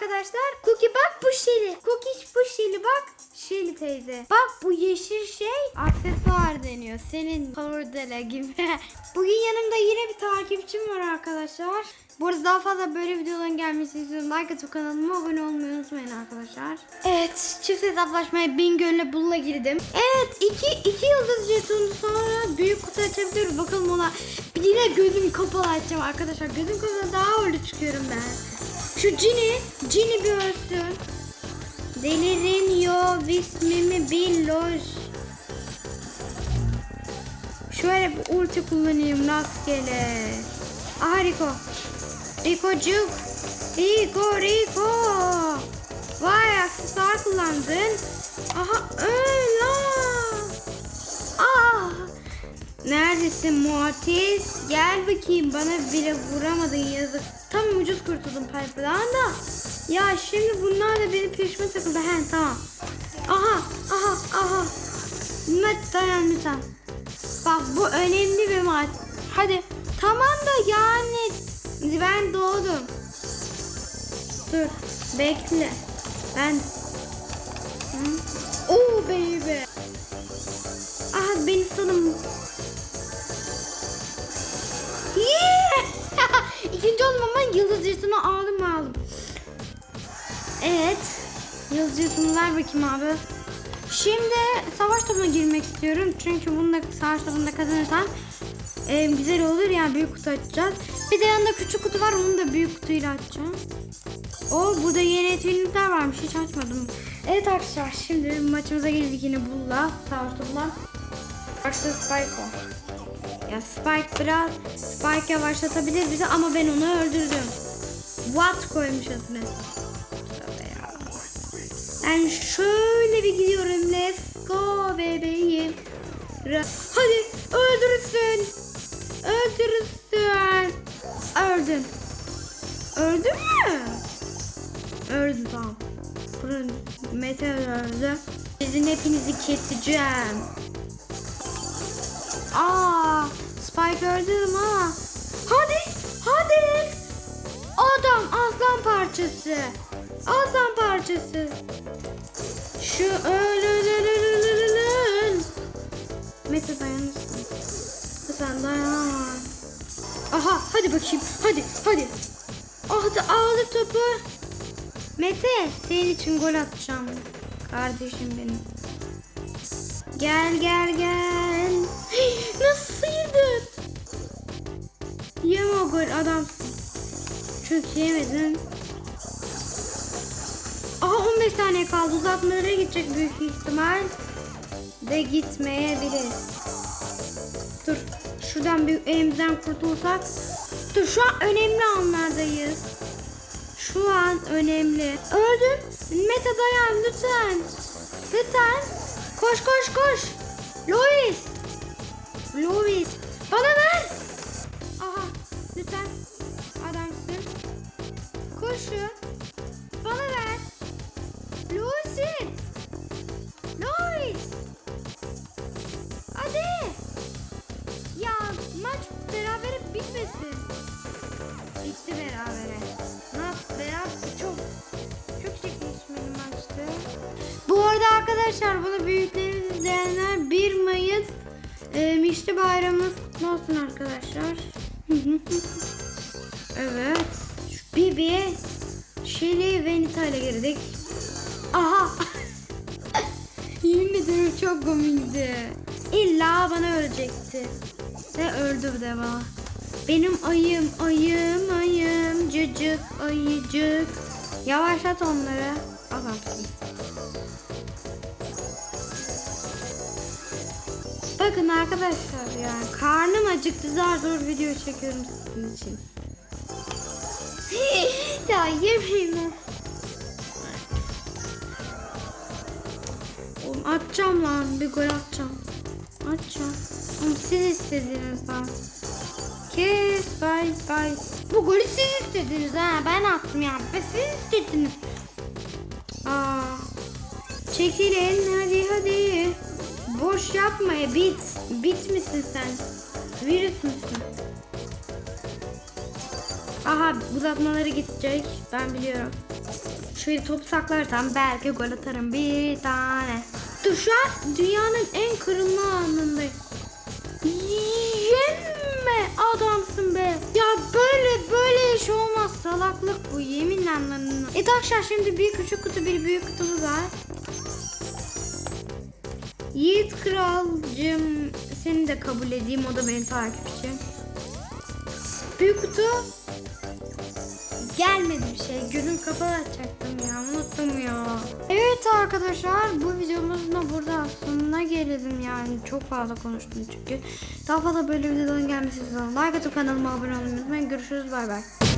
arkadaşlar Cookie bak bu Şeli. Cookie bu Şeli bak. Şeli teyze. Bak bu yeşil şey aksesuar deniyor. Senin kordela gibi. Bugün yanımda yine bir takipçim var arkadaşlar. Bu arada daha fazla böyle videoların gelmesini istiyorum. Like atıp kanalıma abone olmayı unutmayın arkadaşlar. Evet çift hesaplaşmaya Bingöl'le Bull'la girdim. Evet iki, iki yıldız jetonu sonra büyük kutu açabiliyoruz. Bakalım ona yine gözüm kapalı açacağım arkadaşlar. Gözüm kapalı daha öyle çıkıyorum ben. Şu Cini, Cini bir ölsün. Delirin yo ismimi billoş. Şöyle bir ulti kullanayım rastgele. Aha Rico. Rico'cuk. Rico, Rico. Vay aksesuar kullandın. Aha öl lan. Neredesin Mortis? Gel bakayım bana bile vuramadın yazık. Tam ucuz kurtuldum Piper'dan da. Ya şimdi bunlar da benim peşime takıldı. He tamam. Aha aha aha. Met dayan lütfen. Bak bu önemli bir maç. Hadi. Tamam da yani ben doğdum. Dur. Bekle. Ben Hı? Oh baby. Aha beni sanım. Yeah! İkinci oldum ama yıldız jetonu aldım aldım. Evet. Yıldız jetonu ver bakayım abi. Şimdi savaş topuna girmek istiyorum. Çünkü bunda savaş topunda kazanırsam e, güzel olur yani büyük kutu açacağız. Bir de yanında küçük kutu var onu da büyük kutuyla açacağım. O burada yeni etkinlikler varmış hiç açmadım. Evet arkadaşlar şimdi maçımıza geldik yine Bull'la savaş topuna. Karşıda Spike o. Ya Spike biraz Spike yavaşlatabilir bizi ama ben onu öldürdüm. What koymuş adını. Ben şöyle bir gidiyorum. Let's go bebeğim. Hadi öldürürsün. Öldürürsün. Öldün. Öldün mü? Öldüm tamam. Meteor öldü. Sizin hepinizi keseceğim. Aa, Spike öldüm ha. Hadi, hadi. Adam aslan parçası. Aslan parçası. Şu öl öl öl öl öl öl öl. Mete dayanırsın. Sen dayanamaz. Aha hadi bakayım. Hadi hadi. Hadi aldı topu. Mete senin için gol atacağım. Kardeşim benim. Gel gel gel. Nasıl sıyırdın? Yeme o gol adamsın. Çünkü yemedin. Aha 15 saniye kaldı. Uzatmalara gidecek büyük ihtimal. De gitmeyebilir. Dur. Şuradan bir elimizden kurtulsak. Dur şu an önemli anlardayız. Şu an önemli. Öldüm. Mete dayan lütfen. Lütfen. Koş koş koş. Louis. Louis. Bana ver. Aha. Lütfen. Adamsın. Koşun. Bana ver. Louis'in. Louis. Hadi. Ya maç berabere bitmesin. Bitti berabere. Nasıl beraber çok çok çekişmeli maçtı. Bu arada arkadaşlar bunu büyükleriniz izleyenler 1 Mayıs e, Mişli Bayramımız kutlu olsun arkadaşlar. evet. Bibi, Şili ve Nita ile girdik. Aha. Yemin ederim çok komikti. İlla bana ölecekti. Ve öldü de bana. Benim ayım, ayım, ayım, cıcık, ayıcık. Yavaşlat onları. Adamsın. Bakın arkadaşlar ya karnım acıktı zar zor video çekiyorum sizin için. ya yemeyin lan. Oğlum atacağım lan bir gol atacağım. Atacağım. Oğlum siz istediniz lan. Kes bay bay. Bu golü siz istediniz ha. Ben attım ya. Ben siz istediniz. Aa. Çekilin hadi hadi. Boş yapma ya bit. Bit misin sen? Virüs müsün? Aha uzatmaları gidecek. Ben biliyorum. Şöyle top saklarsam belki gol atarım bir tane. Dur şu an dünyanın en kırılma anındayım. Yeme adamsın be. Ya böyle böyle iş olmaz. Salaklık bu yeminle. Evet arkadaşlar şimdi bir küçük kutu bir büyük kutumuz var. Yiğit Kralcığım seni de kabul edeyim o da benim takipçim. Büyük kutu gelmedi bir şey. Gözüm kapalı açacaktım ya. Unuttum ya. Evet arkadaşlar bu videomuzun da burada sonuna gelelim yani. Çok fazla konuştum çünkü. Daha fazla böyle videoların gelmesi için like atıp kanalıma abone olmayı unutmayın. Görüşürüz bay bay.